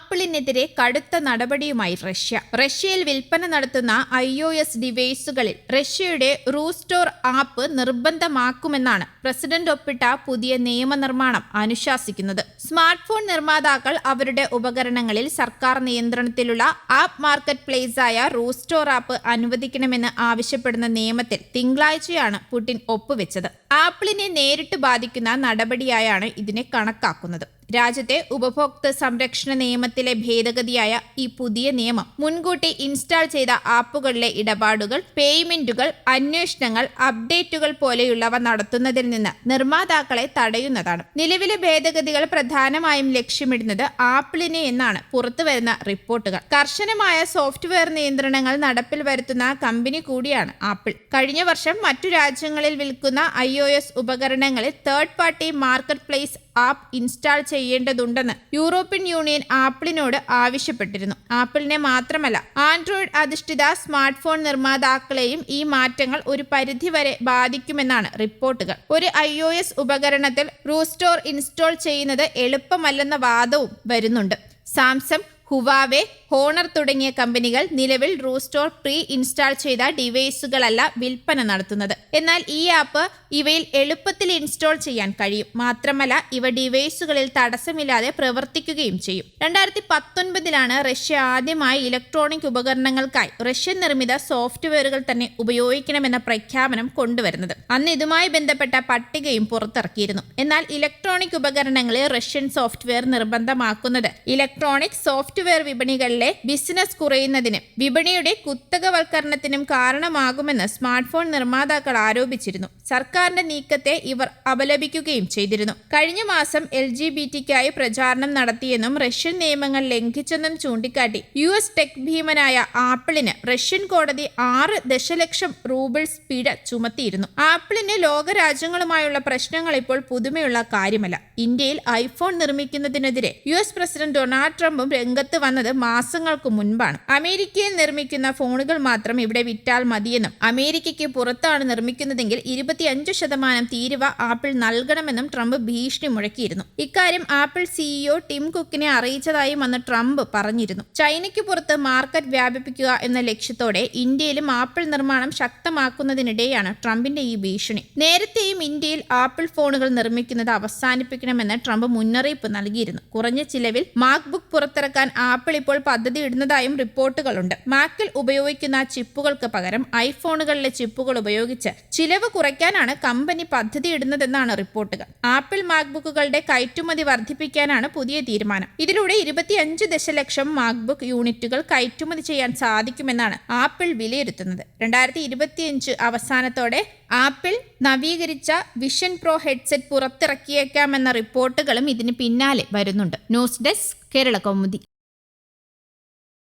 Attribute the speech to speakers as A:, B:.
A: ആപ്പിളിനെതിരെ കടുത്ത നടപടിയുമായി റഷ്യ. റഷ്യയിൽ വിൽപ്പന നടത്തുന്ന ഐ ഒ എസ് ഡിവൈസുകളിൽ റഷ്യയുടെ റൂസ്റ്റോർ ആപ്പ് നിർബന്ധമാക്കുമെന്നാണ് പ്രസിഡന്റ് ഒപ്പിട്ട പുതിയ നിയമനിർമ്മാണം അനുശാസിക്കുന്നത്. സ്മാർട്ട് ഫോൺ നിർമ്മാതാക്കൾ അവരുടെ ഉപകരണങ്ങളിൽ സർക്കാർ നിയന്ത്രണത്തിലുള്ള ആപ്പ് മാർക്കറ്റ് ആയ റൂസ്റ്റോർ ആപ്പ് അനുവദിക്കണമെന്ന് ആവശ്യപ്പെടുന്ന നിയമത്തിൽ തിങ്കളാഴ്ചയാണ് പുടിൻ ഒപ്പുവെച്ചത്. ആപ്പിളിനെ നേരിട്ട് ബാധിക്കുന്ന നടപടിയായാണ് ഇതിനെ കണക്കാക്കുന്നത്. രാജ്യത്തെ ഉപഭോക്തൃ സംരക്ഷണ നിയമത്തിലെ ഭേദഗതിയായ ഈ പുതിയ നിയമം മുൻകൂട്ടി ഇൻസ്റ്റാൾ ചെയ്ത ആപ്പുകളിലെ ഇടപാടുകൾ പേയ്മെന്റുകൾ അന്വേഷണങ്ങൾ അപ്ഡേറ്റുകൾ പോലെയുള്ളവ നടത്തുന്നതിൽ നിന്ന് നിർമ്മാതാക്കളെ തടയുന്നതാണ്. നിലവിലെ ഭേദഗതികൾ പ്രധാനമായും ലക്ഷ്യമിടുന്നത് ആപ്പിളിനെ എന്നാണ് പുറത്തുവരുന്ന റിപ്പോർട്ടുകൾ. കർശനമായ സോഫ്റ്റ്വെയർ നിയന്ത്രണങ്ങൾ നടപ്പിൽ വരുത്തുന്ന കമ്പനി കൂടിയാണ് ആപ്പിൾ. കഴിഞ്ഞ വർഷം മറ്റു രാജ്യങ്ങളിൽ വിൽക്കുന്ന ഐ ഉപകരണങ്ങളിൽ third party market place app install ചെയ്യേണ്ടതുണ്ടെന്ന് European union ആപ്പിളിനോട് ആവശ്യപ്പെട്ടിരുന്നു. ആപ്പിളിനെ മാത്രമല്ല ആൻഡ്രോയിഡ് അധിഷ്ഠിത സ്മാർട്ട് ഫോൺ നിർമ്മാതാക്കളെയും ഈ മാറ്റങ്ങൾ ഒരു പരിധിവരെ ബാധിക്കുമെന്നാണ് റിപ്പോർട്ടുകൾ. ഒരു ഐ ഉപകരണത്തിൽ റൂസ്റ്റോർ ഇൻസ്റ്റാൾ ചെയ്യുന്നത് എളുപ്പമല്ലെന്ന വാദവും വരുന്നുണ്ട്. സാംസങ് ഹുവാവെ ഹോണർ തുടങ്ങിയ കമ്പനികൾ നിലവിൽ റൂസ്റ്റോർ പ്രീ ഇൻസ്റ്റാൾ ചെയ്ത ഡിവൈസുകളല്ല വിൽപ്പന നടത്തുന്നത്. എന്നാൽ ഈ ആപ്പ് ഇവയിൽ എളുപ്പത്തിൽ ഇൻസ്റ്റാൾ ചെയ്യാൻ കഴിയും. മാത്രമല്ല ഇവ ഡിവൈസുകളിൽ തടസ്സമില്ലാതെ പ്രവർത്തിക്കുകയും ചെയ്യും. രണ്ടായിരത്തി പത്തൊൻപതിലാണ് റഷ്യ ആദ്യമായി ഇലക്ട്രോണിക് ഉപകരണങ്ങൾക്കായി റഷ്യൻ നിർമ്മിത സോഫ്റ്റ്വെയറുകൾ തന്നെ ഉപയോഗിക്കണമെന്ന പ്രഖ്യാപനം കൊണ്ടുവരുന്നത്. അന്ന് ഇതുമായി ബന്ധപ്പെട്ട പട്ടികയും പുറത്തിറക്കിയിരുന്നു. എന്നാൽ ഇലക്ട്രോണിക് ഉപകരണങ്ങളിൽ റഷ്യൻ സോഫ്റ്റ്വെയർ നിർബന്ധമാക്കുന്നത് ഇലക്ട്രോണിക് സോഫ്റ്റ്വെയർ വിപണികളിലെ ബിസിനസ് കുറയുന്നതിനും വിപണിയുടെ കുത്തകവൽക്കരണത്തിനും കാരണമാകുമെന്ന് സ്മാർട്ട് ഫോൺ നിർമ്മാതാക്കൾ ആരോപിച്ചിരുന്നു. സർക്കാരിന്റെ നീക്കത്തെ ഇവർ അപലപിക്കുകയും ചെയ്തിരുന്നു. കഴിഞ്ഞ മാസം എൽ ജി ബി ടിക്കായി പ്രചാരണം നടത്തിയെന്നും റഷ്യൻ നിയമങ്ങൾ ലംഘിച്ചെന്നും ചൂണ്ടിക്കാട്ടി യു എസ് ടെക് ഭീമനായ ആപ്പിളിന് റഷ്യൻ കോടതി ആറ് ദശലക്ഷം റൂബിൾസ് പിഴ ചുമത്തിയിരുന്നു. ആപ്പിളിന് ലോകരാജ്യങ്ങളുമായുള്ള പ്രശ്നങ്ങൾ ഇപ്പോൾ പുതുമയുള്ള കാര്യമല്ല. ഇന്ത്യയിൽ ഐഫോൺ നിർമ്മിക്കുന്നതിനെതിരെ യു എസ് പ്രസിഡന്റ് ഡൊണാൾഡ് ട്രംപും രംഗത്ത് വന്നത് മാസങ്ങൾക്ക് മുൻപാണ്. അമേരിക്കയിൽ നിർമ്മിക്കുന്ന ഫോണുകൾ മാത്രം ഇവിടെ വിറ്റാൽ മതിയെന്നും അമേരിക്കയ്ക്ക് പുറത്താണ് നിർമ്മിക്കുന്നതെങ്കിൽ ഇരുപത്തിയഞ്ച് ശതമാനം തീരുവ ആപ്പിൾ നൽകണമെന്നും ട്രംപ് ഭീഷണി മുഴക്കിയിരുന്നു. ഇക്കാര്യം ആപ്പിൾ സിഇഒ ടിം കുക്കിനെ അറിയിച്ചതായും അന്ന് ട്രംപ് പറഞ്ഞിരുന്നു. ചൈനയ്ക്ക് പുറത്ത് മാർക്കറ്റ് വ്യാപിപ്പിക്കുക എന്ന ലക്ഷ്യത്തോടെ ഇന്ത്യയിലും ആപ്പിൾ നിർമ്മാണം ശക്തമാക്കുന്നതിനിടെയാണ് ട്രംപിന്റെ ഈ ഭീഷണി. നേരത്തെയും ഇന്ത്യയിൽ ആപ്പിൾ ഫോണുകൾ നിർമ്മിക്കുന്നത് അവസാനിപ്പിക്കണമെന്ന് ട്രംപ് മുന്നറിയിപ്പ് നൽകിയിരുന്നു. കുറഞ്ഞ ചിലവിൽ മാക് ബുക്ക് പുറത്തിറക്കാൻ ആപ്പിൾ ഇപ്പോൾ പദ്ധതി ഇടുന്നതായും റിപ്പോർട്ടുകളുണ്ട്. മാക്കിൽ ഉപയോഗിക്കുന്ന ചിപ്പുകൾക്ക് പകരം ഐഫോണുകളിലെ ചിപ്പുകൾ ഉപയോഗിച്ച് ചിലവ് കുറയ്ക്കാനാണ് കമ്പനി പദ്ധതി ഇടുന്നതെന്നാണ് റിപ്പോർട്ടുകൾ. ആപ്പിൾ മാക്ബുക്കുകളുടെ കയറ്റുമതി വർദ്ധിപ്പിക്കാനാണ് പുതിയ തീരുമാനം. ഇതിലൂടെ ഇരുപത്തിയഞ്ച് ദശലക്ഷം മാക്ബുക്ക് യൂണിറ്റുകൾ കയറ്റുമതി ചെയ്യാൻ സാധിക്കുമെന്നാണ് ആപ്പിൾ വിലയിരുത്തുന്നത്. രണ്ടായിരത്തി ഇരുപത്തിയഞ്ച് അവസാനത്തോടെ ആപ്പിൾ നവീകരിച്ച വിഷൻ പ്രോ ഹെഡ്സെറ്റ് പുറത്തിറക്കിയേക്കാമെന്ന റിപ്പോർട്ടുകളും ഇതിന് പിന്നാലെ വരുന്നുണ്ട്. News desk Kerala Kaumudi.